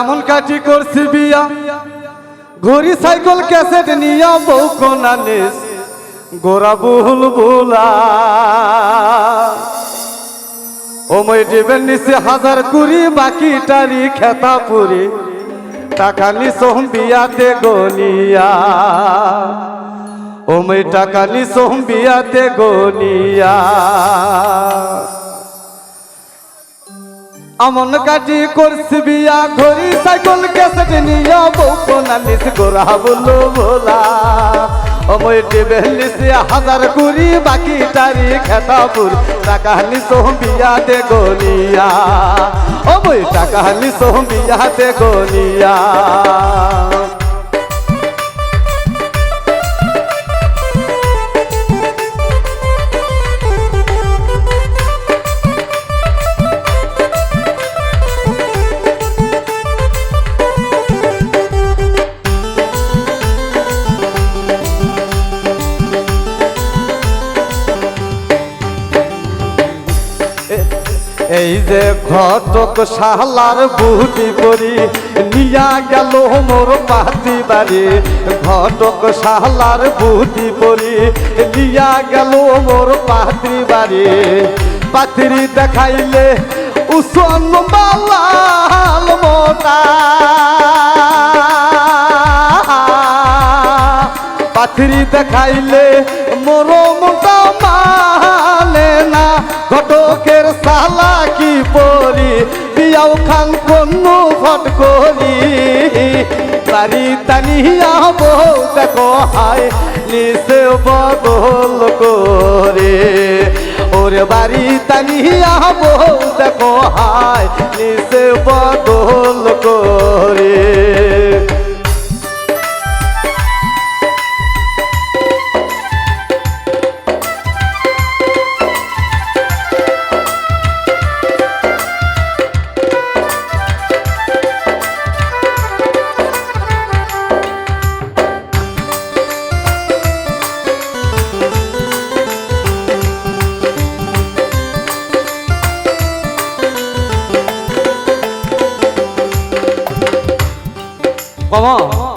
এমন কাটি করছি বিয়া। ঘড়ি, সাইকেল, ক্যাসেট নিয়া বউ কোনা নিস। গোরা বুল। বুলা ওময় দেবেন নিচে হাজার কুড়ি, বাকি টারি খেতা পুরি। টাকা নিসোম বিয়াতে গনিয়া। ওময় টাকা নিসোম বিয়াতে গনিয়া। আমন কাটি করছি বিয়া ঘড়ি, সাইকেল, ক্যাসেট নিয়া বউকো নালিস গোরা বলো ভোলা অময় টেবে হাজার কুড়ি, বাকি তারি খেতাপুর টাকা নিসো বিয়াতে গলিয়া। অময় টাকা নিসো বিয়াতে গনিয়া এই যে ঘটক শালার বুটি করি, নিয়া গেল মোর পাতি বাড়ি। ঘটক শালার বুটি করি, নিয়া গেল মোর পাতি বাড়ি। পাত্রি দেখাইলে উসন বালাল মোটা। পাথরি দেখাইলে মরমটা মানে পিয়াও খান কোনো ফট করি? তারি তানিয়া বউ দেখো হায় নিসে বদল করে। ওরে বাড়ি তানিয়া বউ দেখো হায় নিসে বদল মামা ও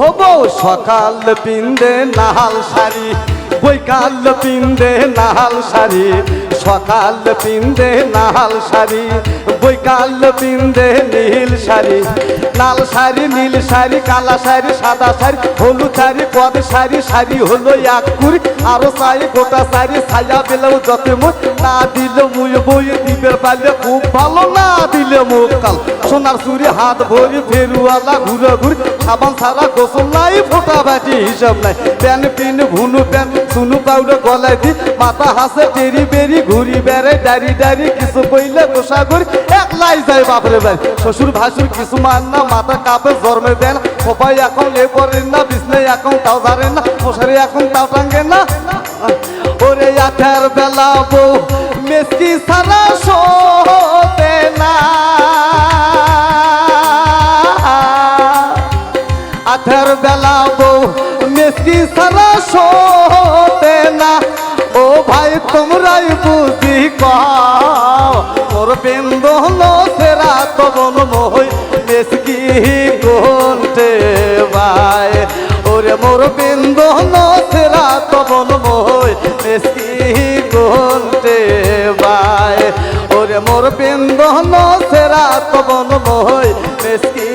বউ সকাল পিন্দে নাহাল শাড়ি, বৈকাল পিন্দে নাহাল শাড়ি, সকাল পিন্দে নাহাল শাড়ি, বৈকাল পিন্দে নীল শাড়ি, লাল শাড়ি, নীল শাড়ি, কালা শাড়ি, সাদা শাড়ি, হলুদ শাড়ি, পদ শাড়ি শাড়ি হলো এক কুড়ি, আরও চাই, গোটা শাড়ি, ছায়া পেলেও যত মুখ, না দিলে মুই বই দিবের পালে খুব ভালো, না দিলে মুখ কাল। সোনার চুরি হাত ভরি, ফেরুয়ালা, ঘুরে ঘুরি, সাবান ছাড়া গোসল নাই, ফোটা বাটি হিসাব নাই। প্যান, পিন ভুনু প্যান সুনু পাউডার গলায় দি, মাথা হাসে টেরি বেরি, ঘুরি বেড়ে ডারি ডারি, কিছু কইলে গোসা করি একলাই যায় বাপরে ভাই শ্বশুর ভাসুর কিছু মান না, মাথা কাপে, জন্মে দেন সবাই এখন এ করেন না বিছনে এখন তাও ধরেন না, মশারি এখন তাও টাঙ্গে না। ওরে আঠার বেলা বউ, মেসকি সারা শোতে না। শোতে না। ও ভাই, তোমরাই বুঝি কও মোর বেন্দন সেরা তবন মই মেসকি কোনটে ভাই, ওরে মোর বেন্দন সেরা তবন মই মেসকি কোনটে ভাই, ওরে মোর বেন্দন সেরা তবন মই ভাই